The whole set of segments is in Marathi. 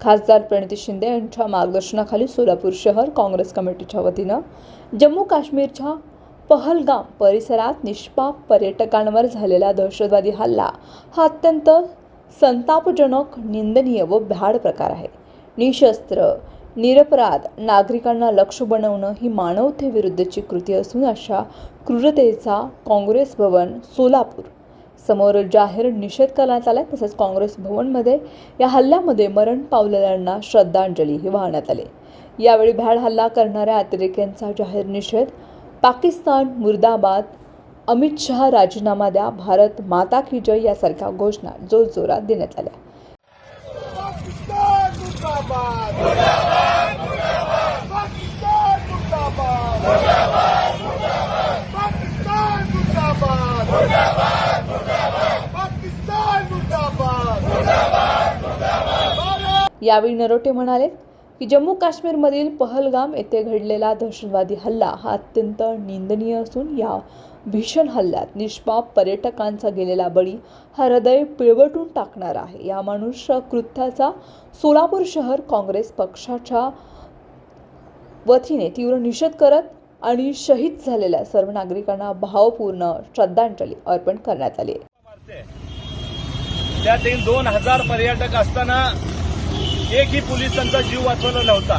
खासदार प्रणिती शिंदे यांच्या मार्गदर्शनाखाली सोलापूर शहर काँग्रेस कमिटीच्या वतीनं जम्मू काश्मीरच्या पहलगाम परिसरात निष्पाप पर्यटकांवर झालेला दहशतवादी हल्ला हा अत्यंत संतापजनक निंदनीय व भ्याड प्रकार आहे. निशस्त्र निरपराध नागरिकांना लक्ष बनवणं ही मानवतेविरुद्धची कृती असून अशा क्रूरतेचा काँग्रेस भवन सोलापूर समोर जाहीर निषेध करण्यात आला तसेच काँग्रेस भवनमध्ये या हल्ल्यामध्ये मरण पावलेल्यांना श्रद्धांजलीही वाहण्यात आली. यावेळी भ्याड हल्ला करणाऱ्या अतिरेक्यांचा जाहीर निषेध पाकिस्तान मुर्दाबाद अमित शहा राजीनामा द्या भारत माता की जय यासारख्या घोषणा जोरजोरात देण्यात आल्या. मुर्दाबाद पाकिस्तान मुर्दाबाद भारत यावेळी नरोटे म्हणाले की जम्मू काश्मीरमधील पहलगाम येथे घडलेला दहशतवादी हल्ला हा अत्यंत निंदनीय असून या भीषण हल्ल्यात निष्पाप पर्यटकांचा गेलेला बळी हा हृदय पिळवटून टाकणारा आहे. या मनुष्य कृत्याचा सोलापूर शहर काँग्रेस पक्षाच्या वतीने तीव्र निषेध करत आणि शहीद झालेल्या सर्व नागरिकांना भावपूर्ण श्रद्धांजली अर्पण करण्यात आली त्यातील त्या दोन हजार पर्यटक असताना एकही पोलिसांचा जीव वाचवला नव्हता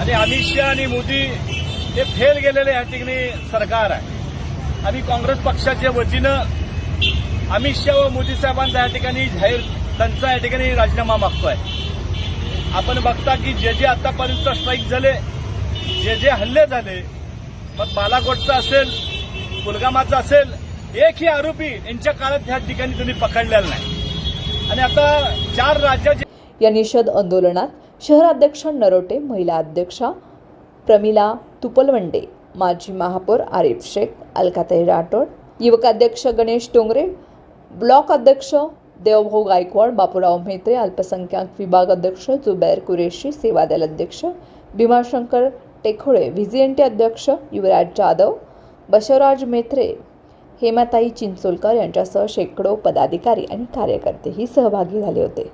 आणि अमित शहा आणि मोदी हे फेल गेलेले या ठिकाणी सरकार आहे. आम्ही काँग्रेस पक्षाच्या वतीनं अमित शहा व मोदी साहेबांचा या ठिकाणी जाहीर त्यांचा या ठिकाणी राजीनामा मागतोय. आपण बघता की जे जे आतापर्यंत स्ट्राईक झाले जे जे हल्ले झाले मग बालाकोटचा असेल कुलगामाचा असेल एकही आरोपी यांच्या काळात ह्या ठिकाणी तुम्ही पकडलेला नाही. आणि आता चार राज्याचे या निषेध आंदोलनात शहराध्यक्ष नरोटे महिला अध्यक्षा प्रमिला तुपलवंडे माजी महापौर आरिफ शेख अलकाताई राठोड युवकाध्यक्ष गणेश डोंगरे ब्लॉक अध्यक्ष देवभाऊ गायकवाड बापूराव म्हेत्रे अल्पसंख्याक विभाग अध्यक्ष जुबैर कुरेशी सेवादल अध्यक्ष भीमाशंकर टेखोळे व्हीजीएनटी अध्यक्ष युवराज जाधव बशवराज मेत्रे हेमाताई चिंचोलकर यांच्यासह शेकडो पदाधिकारी आणि कार्यकर्तेही सहभागी झाले होते.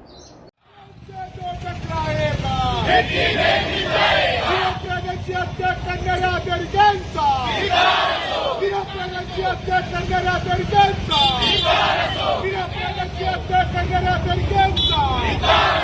टकराएगा वीरप्रगती अध्यक्ष करणाऱ्या बेडग्यांचा वीरप्रगती अध्यक्ष करणाऱ्या बेडग्यांचा वीरप्रगती अध्यक्ष करणाऱ्या बेडग्यांचा